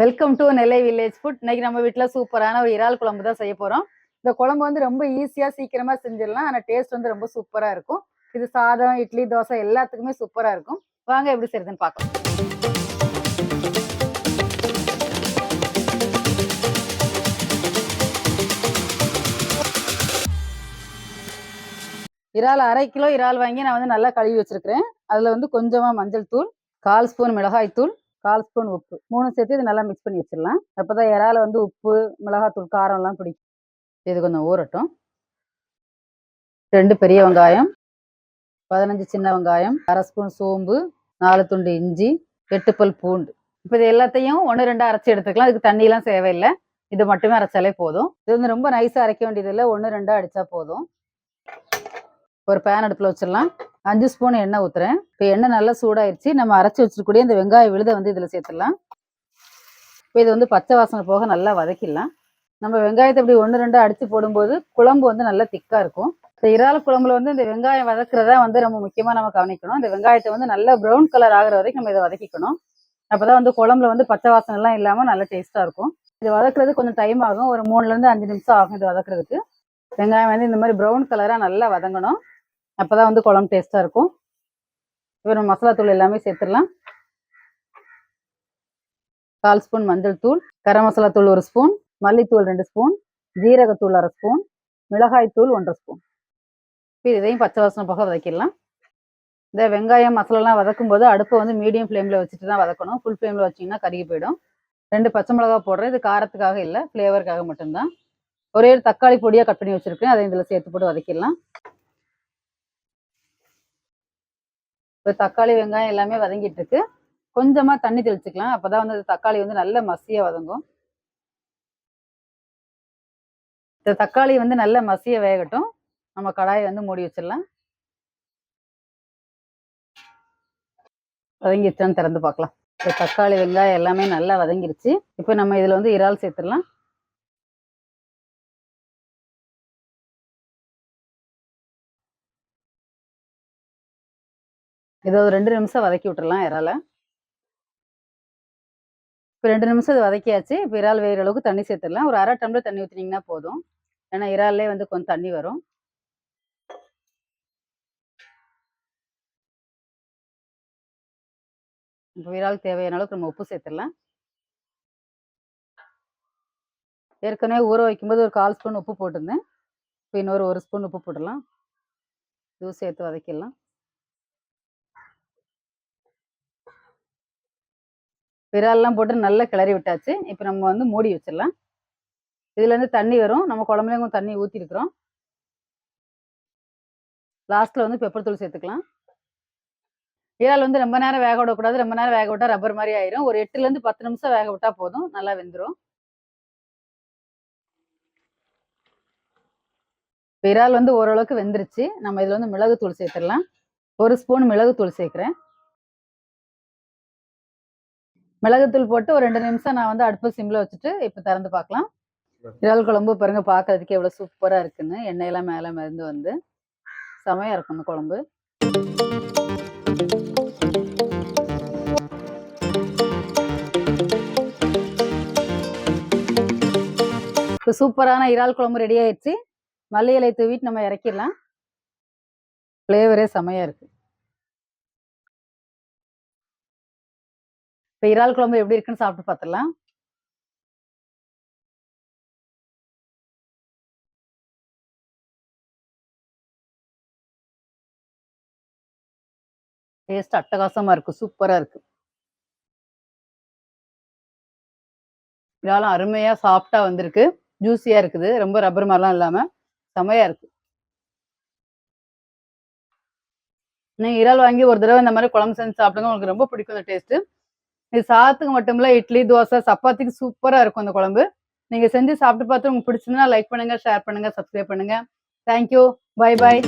Welcome to Nellai village food இன்னைக்கு நம்ம வீட்டில் சூப்பரான ஒரு இறால் குழம்பு தான் செய்ய போகிறோம் இந்த குழம்பு வந்து ரொம்ப ஈஸியாக சீக்கிரமாக செஞ்சிடலாம். ஆனால் டேஸ்ட் வந்து ரொம்ப சூப்பராக இருக்கும். இது சாதம் இட்லி தோசை எல்லாத்துக்குமே சூப்பராக இருக்கும். வாங்க எப்படி செய்யுதுன்னு பார்க்கலாம். இறால் அரை கிலோ இறால் வாங்கி நான் வந்து நல்லா கழுவி வச்சிருக்கிறேன். அதில் வந்து கொஞ்சமாக மஞ்சள் தூள் கால் ஸ்பூன் மிளகாய் தூள் கால் ஸ்பூன் உப்பு. மூணு சேர்த்து இது நல்லா மிக்ஸ் பண்ணி வச்சிடலாம். அப்போ தான் இறால வந்து உப்பு மிளகாத்தூள் காரம்லாம் பிடிக்கும். இது கொஞ்சம் ஊறட்டும். ரெண்டு பெரிய வெங்காயம் பதினஞ்சு சின்ன வெங்காயம் அரை ஸ்பூன் சோம்பு நாலு துண்டு இஞ்சி எட்டு பல் பூண்டு. இப்போ இது எல்லாத்தையும் ஒன்று ரெண்டு அரைச்சி எடுத்துக்கலாம். அதுக்கு தண்ணியெலாம் தேவையில்லை. இது மட்டுமே அரைச்சாலே போதும். இது வந்து ரொம்ப நைஸாக அரைக்க வேண்டியதில்லை. ஒன்று ரெண்டாக அடித்தா போதும். ஒரு பேன் அடுப்பில் வச்சிடலாம். அஞ்சு ஸ்பூன் எண்ணெய் ஊற்றுறேன் இப்போ எண்ணெய் நல்லா சூடாயிருச்சு. நம்ம அரைச்சி வச்சிருக்கக்கூடிய இந்த வெங்காய விழுதை வந்து இதில் சேர்த்துடலாம். இப்போ இது வந்து பச்சை வாசனை போக நல்லா வதக்கிடலாம். நம்ம வெங்காயத்தை இப்படி ஒன்று ரெண்டு அடித்து போடும்போது குழம்பு வந்து நல்லா திக்காக இருக்கும். இந்த இறால் குழம்புல வந்து இந்த வெங்காயம் வதக்குறதா வந்து ரொம்ப முக்கியமாக நம்ம கவனிக்கணும். இந்த வெங்காயத்தை வந்து நல்லா ப்ரௌன் கலர் ஆகிற வரைக்கும் நம்ம இதை வதக்கிக்கணும். அப்போ தான் வந்து குழம்புல வந்து பச்சை வாசனைலாம் இல்லாமல் நல்லா டேஸ்ட்டாக இருக்கும். இது வதக்குறது கொஞ்சம் டைம் ஆகும். ஒரு மூணுலேருந்து அஞ்சு நிமிஷம் ஆகும் இது வதக்குறதுக்கு. வெங்காயம் வந்து இந்த மாதிரி ப்ரௌன் கலராக நல்லா வதங்கணும். அப்பதான் வந்து குழம்பு டேஸ்ட்டாக இருக்கும். இப்போ நம்ம மசாலா தூள் எல்லாமே சேர்த்துடலாம். கால் ஸ்பூன் மஞ்சள் தூள் கரம் மசாலா தூள் ஒரு ஸ்பூன் மல்லித்தூள் ரெண்டு ஸ்பூன் ஜீரகத்தூள் அரை ஸ்பூன் மிளகாய் தூள் ஒன்றரை ஸ்பூன். இப்போ இதையும் பச்சை வாசனை போக வதக்கிடலாம். இந்த வெங்காயம் மசாலாலாம் வதக்கும் போது அடுப்பை வந்து மீடியம் ஃப்ளேமில் வச்சுட்டு தான் வதக்கணும். ஃபுல் ஃப்ளேமில் வச்சிங்கன்னா கருகி போயிடும். ரெண்டு பச்சை மிளகா போடுறேன். இது காரத்துக்காக இல்லை ஃப்ளேவருக்காக மட்டும்தான். ஒரே ஒரு தக்காளி பொடியாக கட் பண்ணி வச்சுருக்கேன். அதை இதில் சேர்த்து போட்டு வதக்கிடலாம். இப்போ தக்காளி வெங்காயம் எல்லாமே வதங்கிட்டு இருக்கு கொஞ்சமா தண்ணி தெளிச்சுக்கலாம். அப்போதான் வந்து தக்காளி வந்து நல்ல மசியா வதங்கும். இந்த தக்காளி வந்து நல்ல மசிய வேகட்டும். நம்ம கடாயை வந்து மூடி வச்சிடலாம். வதங்கிடுச்சான்னு திறந்து பார்க்கலாம். இப்போ தக்காளி வெங்காயம் எல்லாமே நல்லா வதங்கிருச்சு. இப்போ நம்ம இதில் வந்து இறால் சேர்த்துடலாம். இதை ஒரு ரெண்டு நிமிஷம் வதக்கி விட்டுறலாம் இறால. இப்போ ரெண்டு நிமிஷம் இது வதக்கியாச்சு. இப்போ இறால் வேறு அளவுக்கு தண்ணி சேர்த்துடலாம். ஒரு அரை டம்ளர் தண்ணி ஊற்றினீங்கன்னா போதும். ஏன்னா இறாலே வந்து கொஞ்சம் தண்ணி வரும். இப்போ இறால் தேவையான அளவுக்கு நம்ம உப்பு சேர்த்துடலாம். ஏற்கனவே ஊற வைக்கும்போது ஒரு கால் ஸ்பூன் உப்பு போட்டிருந்தேன். இப்போ இன்னொரு ஒரு ஸ்பூன் உப்பு போட்டுடலாம். இதுவும் சேர்த்து வதக்கிடலாம். விரால்லாம் போட்டு நல்லா கிளறி விட்டாச்சு. இப்போ நம்ம வந்து மூடி வச்சிடலாம். இதுலேருந்து தண்ணி வரும். நம்ம குழம்புலேயும் கொஞ்சம் தண்ணி ஊற்றிருக்கிறோம் லாஸ்ட்டில் வந்து பெப்பர் தூள் சேர்த்துக்கலாம். இறால் வந்து ரொம்ப நேரம் வேக விடக்கூடாது. ரொம்ப நேரம் வேக விட்டா ரப்பர் மாதிரி ஆயிரும். ஒரு எட்டுலேருந்து பத்து நிமிஷம் வேக விட்டால் போதும். நல்லா வெந்துடும் இறால் வந்து ஓரளவுக்கு வெந்துருச்சு. நம்ம இதில் வந்து மிளகு தூள் சேர்த்துடலாம். ஒரு ஸ்பூன் மிளகு தூள் சேர்க்குறேன். மிளகுத்தூள் போட்டு ஒரு ரெண்டு நிமிஷம் நான் வந்து அடுப்பு சிம்ல வச்சுட்டு இப்போ திறந்து பார்க்கலாம். இறால் குழம்பு பாருங்க பார்க்கறதுக்கு எவ்வளோ சூப்பராக இருக்குன்னு. எண்ணெயெல்லாம் மேலே மருந்து வந்து. செமையாக இருக்கும் இந்த குழம்பு. இப்போ சூப்பரான இறால் குழம்பு ரெடி ஆயிடுச்சு. மல்லி இலை தூவிட்டு நம்ம இறக்கிடலாம். ஃப்ளேவரே செமையாக இருக்குது இப்போ இறால் குழம்பு எப்படி இருக்குன்னு சாப்பிட்டு பார்த்துடலாம் டேஸ்ட் அட்டகாசமா இருக்கு சூப்பரா இருக்கு. இறாலும் அருமையா சாப்பிட்டா வந்திருக்கு ஜூஸியா இருக்குது ரொம்ப ரப்பர் மாதிரிலாம் இல்லாம செமையா இருக்கு. நீங்க இறால் வாங்கி ஒரு தடவை இந்த மாதிரி குழம்பு செஞ்சு சாப்பிடுங்க உங்களுக்கு ரொம்ப பிடிக்கும் இந்த டேஸ்ட்டு இது சாதத்துக்கு மட்டும் இட்லி தோசை சப்பாத்திக்கு சூப்பரா இருக்கும் அந்த குழம்பு. நீங்க செஞ்சு சாப்பிட்டு பார்த்து உங்களுக்கு பிடிச்சிருந்தா லைக் பண்ணுங்க ஷேர் பண்ணுங்க சப்ஸ்கிரைப் பண்ணுங்க. Thank you bye bye